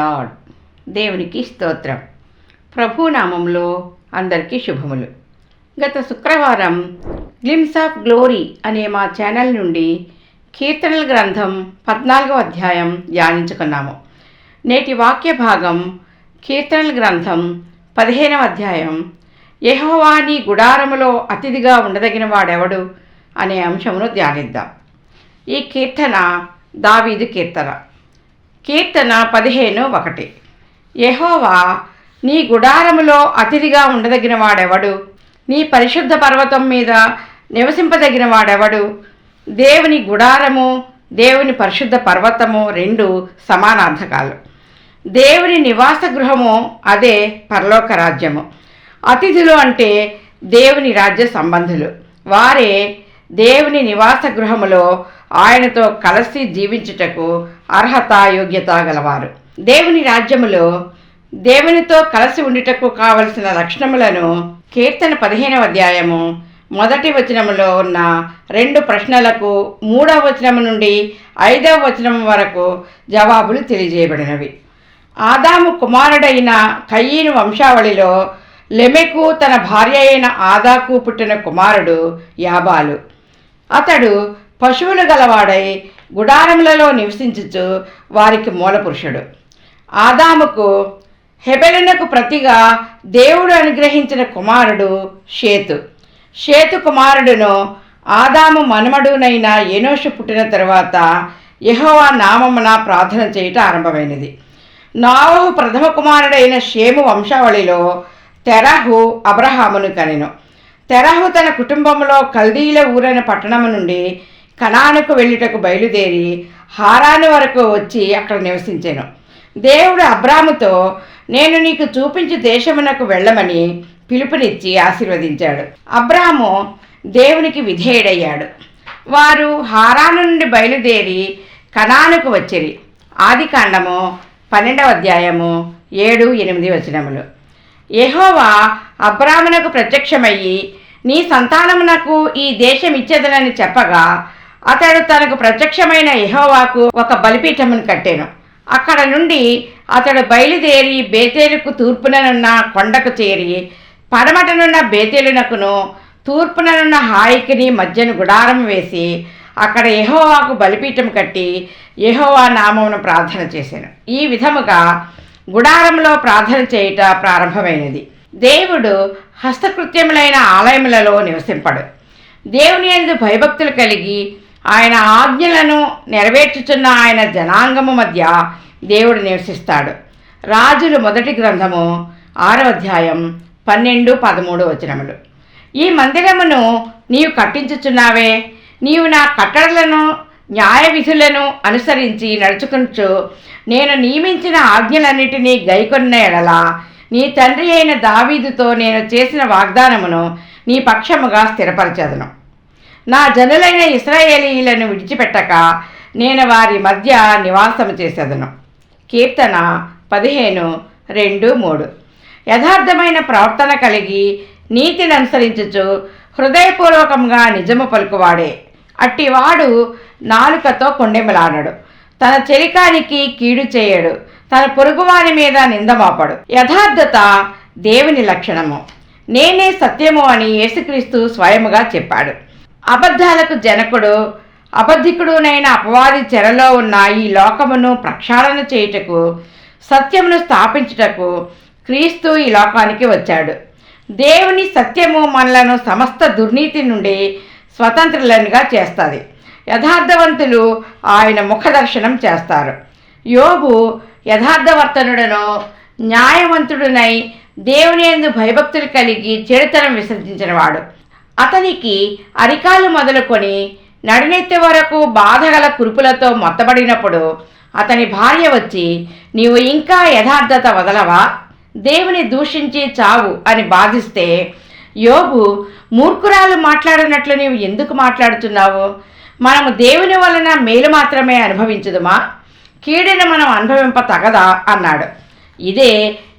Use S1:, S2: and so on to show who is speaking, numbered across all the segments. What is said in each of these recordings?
S1: Lord దేవునికి స్తోత్రం. ప్రభు నామంలో అందరికీ శుభములు. గత శుక్రవారం గ్లిమ్స్ ఆఫ్ గ్లోరీ అనే మా ఛానల్ నుండి కీర్తనల గ్రంథం పద్నాలుగో అధ్యాయం ధ్యానించుకున్నాము. నేటి వాక్య భాగం కీర్తనల గ్రంథం పదిహేనవ అధ్యాయం. యహోవాని గుడారములో అతిథిగా ఉండదగిన వాడెవడు? అనే అంశమును ధ్యానిద్దాం. ఈ కీర్తన దావీదు కీర్తన. కీర్తన పదిహేను ఒకటి. యహోవా నీ గుడారములో అతిథిగా ఉండదగిన వాడెవడు? నీ పరిశుద్ధ పర్వతం మీద నివసింపదగిన వాడెవడు? దేవుని గుడారము దేవుని పరిశుద్ధ పర్వతము రెండు సమానార్థకాలు. దేవుని నివాస గృహము అదే పరలోక రాజ్యము. అతిథులు అంటే దేవుని రాజ్య సంబంధులు. వారే దేవుని నివాస గృహములో ఆయనతో కలిసి జీవించుటకు అర్హత యోగ్యత గలవారు. దేవుని రాజ్యములో దేవునితో కలిసి ఉండుటకు కావలసిన లక్షణములను కీర్తన పదిహేనవ అధ్యాయము మొదటి వచనములో ఉన్న రెండు ప్రశ్నలకు మూడవ వచనము నుండి ఐదవ వచనం వరకు జవాబులు తెలియజేయబడినవి. ఆదాము కుమారుడైన కయ్యీను వంశావళిలో లెమెకు తన భార్య అయిన ఆదాకు పుట్టిన కుమారుడు యాబాలు. అతడు పశువులు గలవాడై గుడారములలో నివసించుచు వారికి మూలపురుషుడు. ఆదాముకు హెబెలునకు ప్రతిగా దేవుడు అనుగ్రహించిన కుమారుడు షేతు. షేతు కుమారుడును ఆదాము మనుమడునైన ఎనోషు పుట్టిన తర్వాత యహోవా నామమున ప్రార్థన చేయుట ఆరంభమైనది. నావహు ప్రథమ కుమారుడైన షేము వంశావళిలో తెరహు అబ్రహామును కనెను. తెరహు తన కుటుంబంలో కల్దీల ఊరైన పట్టణము నుండి కనానుకు వెళ్ళుటకు బయలుదేరి హారాని వరకు వచ్చి అక్కడ నివసించాను. దేవుడు అబ్రాముతో నేను నీకు చూపించి దేశమునకు వెళ్ళమని పిలుపునిచ్చి ఆశీర్వదించాడు. అబ్రాము దేవునికి విధేయుడయ్యాడు. వారు హారాను నుండి బయలుదేరి కనానుకు వచ్చిరి. ఆది కాండము పన్నెండవ అధ్యాయము ఏడు ఎనిమిది వచనములు. యహోవా అబ్రామునకు ప్రత్యక్షమయ్యి నీ సంతానమునకు ఈ దేశం ఇచ్చేదనని చెప్పగా అతడు తనకు ప్రత్యక్షమైన యహోవాకు ఒక బలిపీఠమును కట్టాను. అక్కడ నుండి అతడు బయలుదేరి బేతేలుకు తూర్పుననున్న కొండకు చేరి పడమటనున్న బేతేలునకును తూర్పుననున్న హాయికిని మధ్యను గుడారం వేసి అక్కడ యహోవాకు బలిపీఠం కట్టి యహోవా నామమును ప్రార్థన చేశాను ఈ విధముగా గుడారంలో ప్రార్థన చేయుట ప్రారంభమైనది. దేవుడు హస్తకృత్యములైన ఆలయములలో నివసింపడు. దేవుని ఎందు భయభక్తులు కలిగి ఆయన ఆజ్ఞలను నెరవేర్చుచున్న ఆయన జనాంగము మధ్య దేవుడు నివసిస్తాడు. రాజులు మొదటి గ్రంథము ఆరవ అధ్యాయం పన్నెండు పదమూడు వచనములు. ఈ మందిరమును నీవు కట్టించుచున్నావే? నీవు నా కట్టడలను న్యాయ విధులను అనుసరించి నడుచుకుంటూ నేను నియమించిన ఆజ్ఞలన్నిటినీ గైకొన్న ఎడల నీ తండ్రి అయిన దావీదుతో నేను చేసిన వాగ్దానమును నీ పక్షముగా స్థిరపరచదను. నా జనులైన ఇస్రాయేలీలను విడిచిపెట్టక నేను వారి మధ్య నివాసం చేసేదను. కీర్తన పదిహేను రెండు మూడు. యథార్థమైన ప్రవర్తన కలిగి నీతిని అనుసరించుచు హృదయపూర్వకంగా నిజము పలుకువాడే. అట్టివాడు నాలుకతో కొండెమలాడడు. తన చెలికానికి కీడు చేయడు. తన పొరుగువాని మీద నిందమాపడు యథార్థత దేవుని లక్షణము. నేనే సత్యము అని యేసుక్రీస్తు స్వయముగా చెప్పాడు. అబద్ధాలకు జనకుడు అబద్ధికుడునైన అపవాది చెరలో ఉన్న ఈ లోకమును ప్రక్షాళన చేయుటకు సత్యమును స్థాపించుటకు క్రీస్తు ఈ లోకానికి వచ్చాడు. దేవుని సత్యము మనలను సమస్త దుర్నీతి నుండి స్వతంత్రులనిగా చేస్తుంది. యథార్థవంతులు ఆయన ముఖదర్శనం చేస్తారు. యోగు యథార్థవర్తనుడను న్యాయవంతుడునై దేవుని ఎందు భయభక్తులు కలిగి చెడుతనం విసర్జించినవాడు. అతనికి అరికాలు మొదలుకొని నడినెత్తి వరకు బాధగల కురుపులతో మొత్తబడినప్పుడు అతని భార్య వచ్చి నీవు ఇంకా యథార్థత వదలవా? దేవుని దూషించి చావు అని బాధిస్తే యోగు మూర్ఖురాలు మాట్లాడినట్లు నీవు ఎందుకు మాట్లాడుతున్నావు? మనము దేవుని వలన మేలు మాత్రమే అనుభవించదుమా? కీడును మనం అనుభవింప తగదా అన్నాడు. ఇదే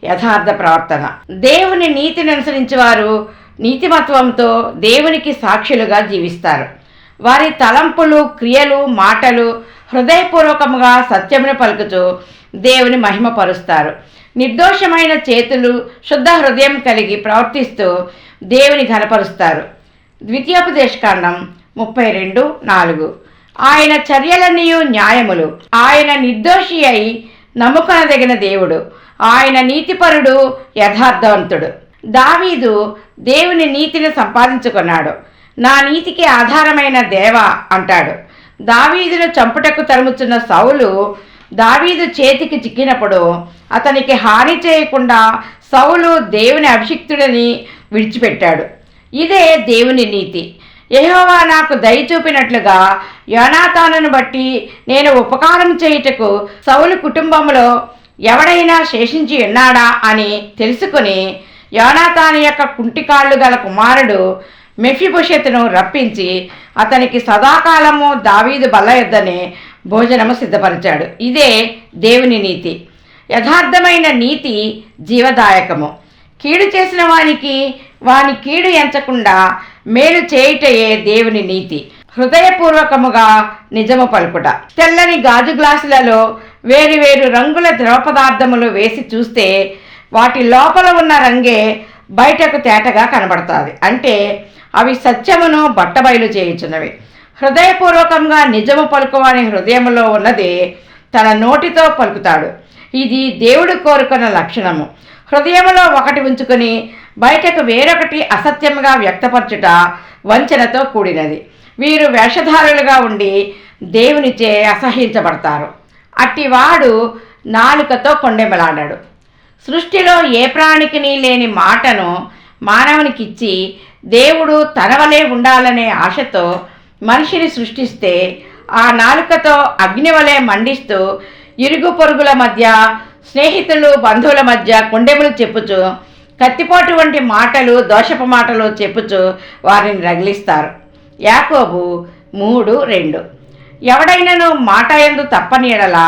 S1: యథార్థ ప్రవర్తన దేవుని నీతిని అనుసరించేవారు నీతిమత్వంతో దేవునికి సాక్షులుగా జీవిస్తారు. వారి తలంపులు క్రియలు మాటలు హృదయపూర్వకముగా సత్యమును పలుకుతూ దేవుని మహిమపరుస్తారు. నిర్దోషమైన చేతులు శుద్ధ హృదయం కలిగి ప్రవర్తిస్తూ దేవుని ఘనపరుస్తారు. ద్వితీయోపదేశకాండం ముప్పై రెండు నాలుగు. ఆయన చర్యలన్నీ న్యాయములు. ఆయన నిర్దోషి అయి నమ్ముకొనదగిన దేవుడు. ఆయన నీతిపరుడు యథార్థవంతుడు. దావీదు దేవుని నీతిని సంపాదించుకున్నాడు. నా నీతికి ఆధారమైన దేవ అంటాడు. దావీదును చంపుటకు తరుముచున్న సౌలు దావీదు చేతికి చిక్కినప్పుడు అతనికి హాని చేయకుండా సౌలు దేవుని అభిషిక్తుడని విడిచిపెట్టాడు. ఇదే దేవుని నీతి. యెహోవా నాకు దయ చూపినట్లుగా బట్టి నేను ఉపకారం చేయుటకు సౌలు కుటుంబంలో ఎవడైనా శేషించి ఉన్నాడా అని తెలుసుకుని యోనాతాను యొక్క కుంటికాళ్ళు గల కుమారుడు మెఫిభుషెత్తును రప్పించి అతనికి సదాకాలము దావీదు బల్ల యొద్దనే భోజనము సిద్ధపరిచాడు. ఇదే దేవుని నీతి. యథార్థమైన నీతి జీవదాయకము. కీడు చేసిన వానికి వాని కీడు ఎంచకుండా మేలు చేయుటయే దేవుని నీతి. హృదయపూర్వకముగా నిజము పలుకుట. తెల్లని గాజు గ్లాసులలో వేరు వేరు రంగుల ద్రవ పదార్థములు వేసి చూస్తే వాటి లోపల ఉన్న రంగే బయటకు తేటగా కనబడుతుంది. అంటే అవి సత్యమును బట్టబయలు చేయించినవి హృదయపూర్వకంగా నిజము పలుకువాని హృదయములో ఉన్నది తన నోటితో పలుకుతాడు. ఇది దేవుడు కోరుకున్న లక్షణము. హృదయములో ఒకటి ఉంచుకొని బయటకు వేరొకటి అసత్యముగా వ్యక్తపరచుట వంచనతో కూడినది. వీరు వేషధారులుగా ఉండి దేవునిచే అసహించబడతారు అట్టివాడు నాలుకతో కొండెమలాడాడు సృష్టిలో ఏ ప్రాణికిని లేని మాటను మానవునికిచ్చి దేవుడు తనవలే ఉండాలనే ఆశతో మనిషిని సృష్టిస్తే ఆ నాలుకతో అగ్ని వలె మండిస్తూ ఇరుగు పొరుగుల మధ్య స్నేహితులు బంధువుల మధ్య కొండెములు చెప్పుచు కత్తిపోటు వంటి మాటలు దోషపు మాటలు చెప్పుచు వారిని రగిలిస్తారు. యాకోబు మూడు రెండు. ఎవడైనను మాట ఎందు తప్పనీడలా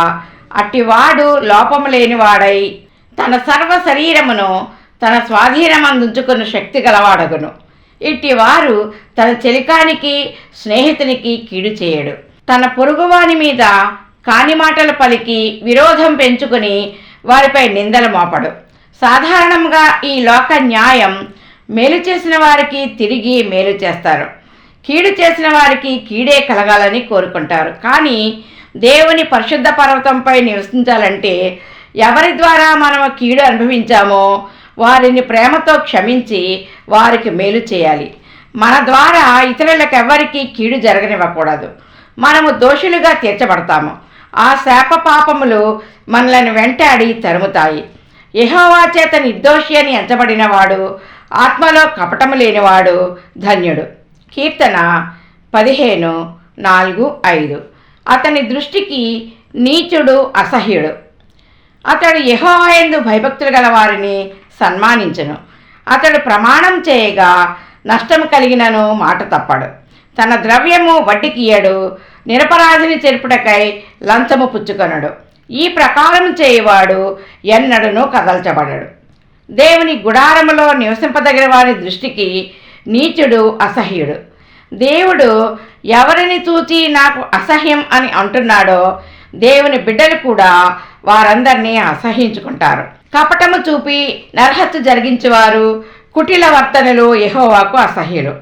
S1: అట్టివాడు లోపము లేనివాడై తన సర్వ శరీరమును తన స్వాధీనమందుంచుకున్న శక్తి గలవాడగును. ఇట్టివారు తన చెలికానికి స్నేహితునికి కీడు చేయడు. తన పొరుగువాని మీద కాని మాటలు పలికి విరోధం పెంచుకుని వారిపై నిందలు మోపడు. సాధారణంగా ఈ లోక న్యాయం మేలు చేసిన వారికి తిరిగి మేలు చేస్తారు. కీడు చేసిన వారికి కీడే కలగాలని కోరుకుంటారు. కానీ దేవుని పరిశుద్ధ పర్వతంపై నివసించాలంటే ఎవరి ద్వారా మనం కీడు అనుభవించామో వారిని ప్రేమతో క్షమించి వారికి మేలు చేయాలి. మన ద్వారా ఇతరులకు ఎవరికి కీడు జరగనివ్వకూడదు. మనము దోషులుగా తీర్చబడతాము. ఆ శాప పాపములు మనలను వెంటాడి తరుముతాయి. యహోవా చేత నిర్దోషి అని ఎంచబడినవాడు ఆత్మలో కపటము లేనివాడు ధన్యుడు. కీర్తన పదిహేను నాలుగు ఐదు. అతని దృష్టికి నీచుడు అసహ్యుడు. అతడు యెహోవాయందు భయభక్తులు గల వారిని సన్మానించను. అతడు ప్రమాణం చేయగా నష్టం కలిగినను మాట తప్పడు. తన ద్రవ్యము వడ్డీకియడు నిరపరాధిని చెరుపుటకై లంచము పుచ్చుకొనడు. ఈ ప్రకారం చేయవాడు ఎన్నడను కదల్చబడడు. దేవుని గుడారములో నివసింపదగిన వారి దృష్టికి నీచుడు అసహ్యుడు. దేవుడు ఎవరిని చూచి నాకు అసహ్యం అని అంటున్నాడో దేవుని బిడ్డలు కూడా వారందరినీ అసహించుకుంటారు. కపటము చూపి నరహత్య జరిగించేవారు కుటిల వర్తనలు యహోవాకు అసహ్యులు.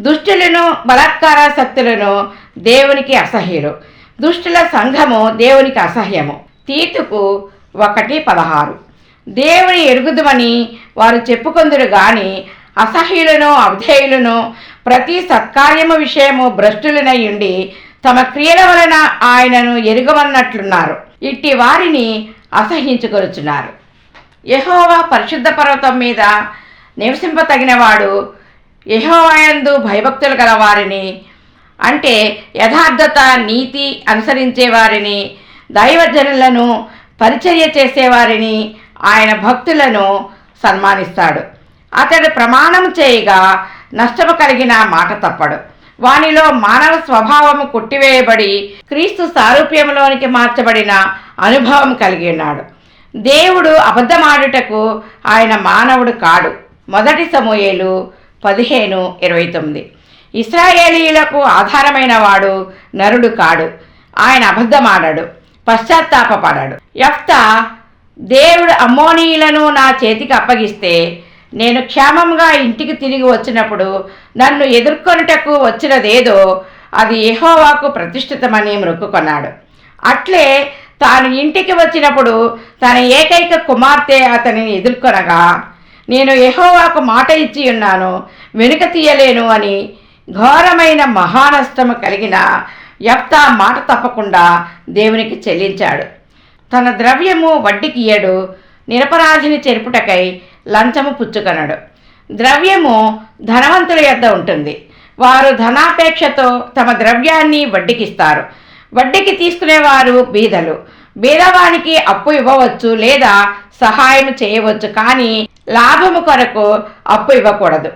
S1: దుష్టులను బలాత్కార శక్తులను దేవునికి అసహ్యులు. దుష్టుల సంఘము దేవునికి అసహ్యము. తీతుకు ఒకటి పదహారు. దేవుని ఎరుగుదమని వారు చెప్పుకుందురు గాని అసహ్యులను అవిధేయులను ప్రతి సత్కార్యము విషయము భ్రష్టులనై ఉండి తమ క్రియల వలన ఆయనను ఎరుగవన్నట్లున్నారు ఇట్టి వారిని అసహించుకొనుచున్నారు యహోవా పరిశుద్ధ పర్వతం మీద నివసింపతగినవాడు యహోవాయందు భయభక్తులు గల వారిని అంటే యథార్థత నీతి అనుసరించే వారిని దైవజనులను పరిచర్య చేసేవారిని ఆయన భక్తులను సన్మానిస్తాడు. అతడు ప్రమాణం చేయగా నష్టము కలిగిన మాట తప్పడు. వానిలో మానవ స్వభావము కొట్టివేయబడి క్రీస్తు సారూప్యంలోనికి మార్చబడిన అనుభవం కలిగి ఉన్నాడు. దేవుడు అబద్ధమాడుటకు ఆయన మానవుడు కాడు. మొదటి సమూహేలు పదిహేను ఇరవై తొమ్మిది. ఇస్రాయేలీయులకు ఆధారమైన వాడు నరుడు కాడు. ఆయన అబద్ధమాడాడు. పశ్చాత్తాపపడాడు. యఫ్త దేవుడు అమ్మోనీయులను నా చేతికి అప్పగిస్తే నేను క్షేమంగా ఇంటికి తిరిగి వచ్చినప్పుడు నన్ను ఎదుర్కొనుటకు వచ్చినదేదో అది ఎహోవాకు ప్రతిష్ఠితమని మొక్కుకొన్నాడు. అట్లే తాను ఇంటికి వచ్చినప్పుడు తన ఏకైక కుమార్తె అతనిని ఎదుర్కొనగా నేను ఎహోవాకు మాట ఇచ్చి ఉన్నాను వెనుక తీయలేను అని ఘోరమైన మహానష్టము కలిగిన యఫ్తా మాట తప్పకుండా దేవునికి చెల్లించాడు. తన ద్రవ్యము వడ్డీకి ఇయ్యడు నిరపరాధిని చెరుపుటకై లంచము పుచ్చుకొనడు. ద్రవ్యము ధనవంతుల యొద్ద ఉంటుంది. వారు ధనాపేక్షతో తమ ద్రవ్యాన్ని వడ్డీకిస్తారు. వడ్డీకి తీసుకునేవారు బీదలు. బీదవానికి అప్పు ఇవ్వవచ్చు లేదా సహాయం చేయవచ్చు కానీ లాభము కొరకు అప్పు ఇవ్వకూడదు.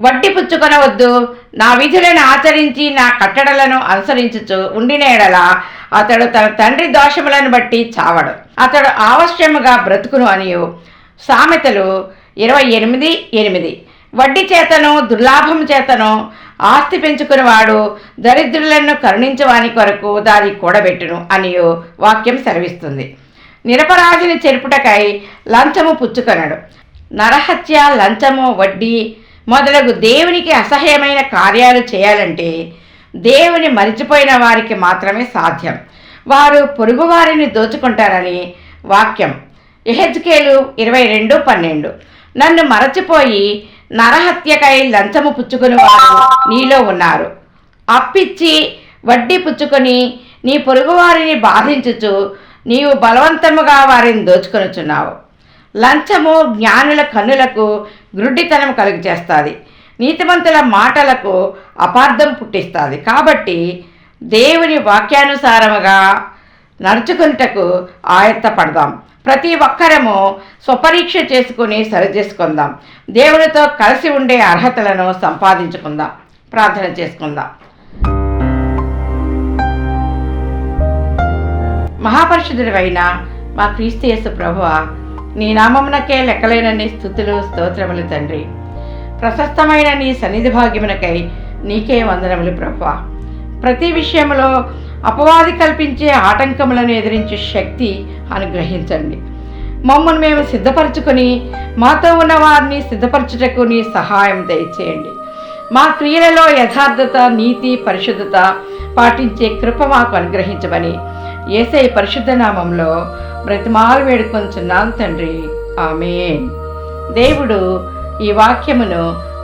S1: వడ్డీ పుచ్చుకొనవద్దు. నా విధులను ఆచరించి నా కట్టడలను అనుసరించుచు ఉండినేడల అతడు తన తండ్రి దోషములను బట్టి చావడు. అతడు ఆవశ్యముగా బ్రతుకును అనియు. సామెతలు ఇరవై ఎనిమిది ఎనిమిది. వడ్డీ చేతను దుర్లాభం చేతను ఆస్తి పెంచుకునేవాడు దరిద్రులను కరుణించవాని కొరకు దాని కూడబెట్టును అనియు వాక్యం సెలవిస్తుంది. నిరపరాధిని చెరుపుటకై లంచము పుచ్చుకొనడు. నరహత్య లంచము వడ్డీ మొదలగు దేవునికి అసహ్యమైన కార్యాలు చేయాలంటే దేవుని మరిచిపోయిన వారికి మాత్రమే సాధ్యం. వారు పొరుగువారిని దోచుకుంటారని వాక్యం. ఎహెజ్కేలు ఇరవై రెండు పన్నెండు. నన్ను మరచిపోయి నరహత్యకై లంచము పుచ్చుకుని వారు నీలో ఉన్నారు. అప్పిచ్చి వడ్డీ పుచ్చుకొని నీ పొరుగువారిని బాధించుచు నీవు బలవంతముగా వారిని దోచుకొనుచున్నావు. లంచము జ్ఞానుల కన్నులకు గ్రుడ్డితనం కలుగు చేస్తుంది నీతిమంతుల మాటలకు అపార్థం పుట్టిస్తుంది. కాబట్టి దేవుని వాక్యానుసారముగా నడుచుకున్నటకు ఆయత్తపడదాం. ప్రతి ఒక్కరము స్వపరీక్ష చేసుకుని సరిచేసుకుందాం దేవునితో కలిసి ఉండే అర్హతలను సంపాదించుకుందాం. ప్రార్థన చేసుకుందాం. మహాపరిషుదుడివైన మా క్రీస్తు ప్రభువ నీ నామమునకే లెక్కలేనన్ని స్థుతులు స్తోత్రములు తండ్రి. ప్రశస్తమైన నీ సన్నిధి భాగ్యమునకై నీకే వందనములు ప్రభువ. ప్రతి విషయంలో అపవాది కల్పించే ఆటంకములను ఎదిరించే శక్తి అనుగ్రహించండి. మమ్మల్ని మేము సిద్ధపరచుకొని మాతో ఉన్న వారిని సిద్ధపరచుటకు నీ సహాయం దయచేయండి. మా క్రియలలో యథార్థత నీతి పరిశుద్ధత పాటించే కృప మాకు అనుగ్రహించమని ఏసై పరిశుద్ధ నామంలో బ్రతిమాలు వేడుకొంచున్నాను తండ్రి. ఆమె దేవుడు ఈ వాక్యమును